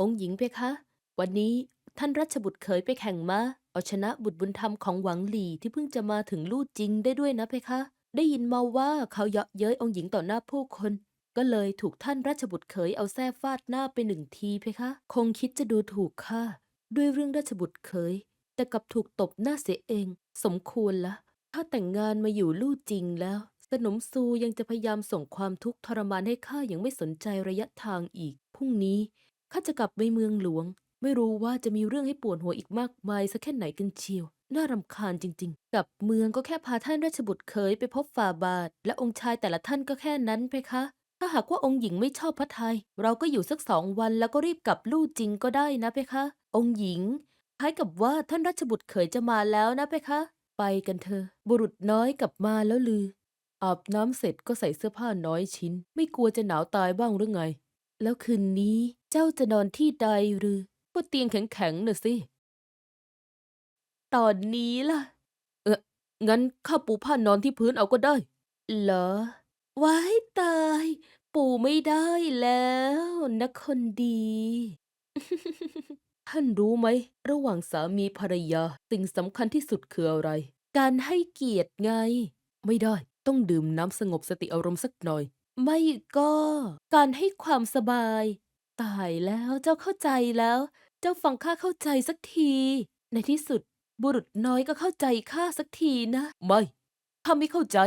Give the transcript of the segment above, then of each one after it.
องค์หญิงเพคะ วันนี้ท่านรัชบุตรเขยไปแข่งม้าเอาชนะบุตรบุญธรรมของหวังหลี่ที่เพิ่งจะมาถึงลู่จริงได้ด้วยนะเพคะ ได้ยินมาว่าเขาเยาะเย้ยองค์หญิงต่อหน้าผู้คน ก็เลยถูกท่านราชบุตรเขยเอาแส้ฟาดหน้าไปหนึ่งทีเพคะ คงคิดจะดูถูกข้าด้วยเรื่องราชบุตรเขยแต่กลับถูกตบหน้าเสียเอง สมควรละถ้าแต่งงานมาอยู่ลู่จริงแล้ว สนมซูยังจะพยายามส่งความทุกข์ทรมานให้ข้าอย่างไม่สนใจระยะทางอีกพรุ่งนี้ ข้าจะกลับไปเมืองหลวง ไม่รู้ว่าจะมีเรื่องให้ปวดหัวอีกมากมายสักแค่ไหนกันเชียว น่ารำคาญจริง ๆ กลับเมืองก็แค่พาท่านราชบุตรเขยไปพบฝ่าบาท และองค์ชายแต่ละท่านก็แค่นั้นเพคะ ถ้าหากว่าองค์หญิงไม่ชอบพระไทย เราก็อยู่สักสองวันแล้วก็รีบกลับลู่จริงก็ได้นะเพคะ องค์หญิงคล้ายกับว่าท่านราชบุตรเขยจะมาแล้วนะเพคะ ไปกันเถอะบุรุษน้อยกลับมาแล้วลือ อาบน้ำเสร็จก็ใส่เสื้อผ้าน้อยชิ้น ไม่กลัวจะหนาวตายบ้างหรือไง แล้วคืนนี้ จ้าจะนอนที่ใดหรือก็เตียงแข็งๆน่ะสิ ตอนนี้ล่ะ เอองั้นข้าปูผ้านอนที่พื้นเอาก็ได้ เหรอ ว้ายตาย ปูไม่ได้แล้วนะคนดี ท่านรู้ไหม ระหว่างสามีภรรยาสิ่งสำคัญที่สุดคืออะไร การให้เกียรติไง ไม่ได้ ต้องดื่มน้ำสงบสติอารมณ์สักหน่อย ไม่ก็ การให้ความสบาย ตายแล้วเจ้าเข้าใจแล้ว เจ้าฟังข้าเข้าใจสักที ในที่สุด บุรุษน้อยก็เข้าใจข้าสักทีนะ ไม่ข้าไม่เข้าใจ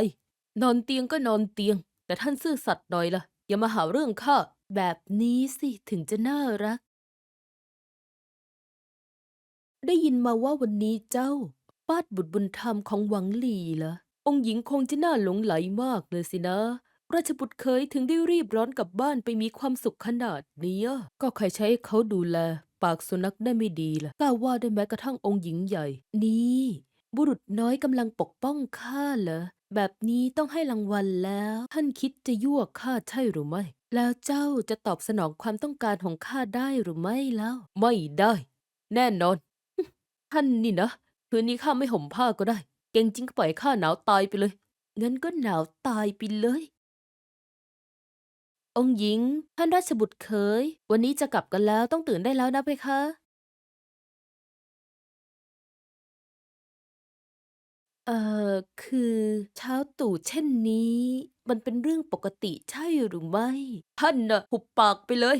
นอนเตียงก็นอนเตียง แต่ท่านซื่อสัตย์หน่อยล่ะ อย่ามาหาเรื่องข้าแบบนี้สิถึงจะน่ารัก ได้ยินมาว่าวันนี้เจ้าฟาดบุตรบุญธรรมของหวังหลี่เหรอองค์หญิงคงจะน่าหลงไหลมากเลยสินะ ราชบุตรเคยถึงได้รีบร้อนกลับบ้านไปมีความสุขขนาดเนี้ยก็ใครใช้เขาดูแล ปากสุนัขได้ไม่ดีล่ะกล้าว่าได้แม้กระทั่งองค์หญิงใหญ่ นี่ บุรุษน้อยกำลังปกป้องข้าเหรอแบบนี้ต้องให้รางวัลแล้ว ท่านคิดจะยั่วข้าใช่หรือไม่ แล้วเจ้าจะตอบสนองความต้องการของข้าได้หรือไม่แล้ว ไม่ได้ แน่นอน ท่านนี่นะคืนนี้ข้าไม่ห่มผ้าก็ได้ เก่งจริงก็ปล่อยข้าหนาวตายไปเลยงั้นก็หนาวตายไปเลย องค์หญิง ท่านราชบุตรเขยวันนี้จะกลับกันแล้วต้องตื่นได้แล้วนะเพคะ เอ่อ คือเช้าตู่เช่นนี้ มันเป็นเรื่องปกติใช่หรือไม่ ท่านน่ะ หุบปากไปเลย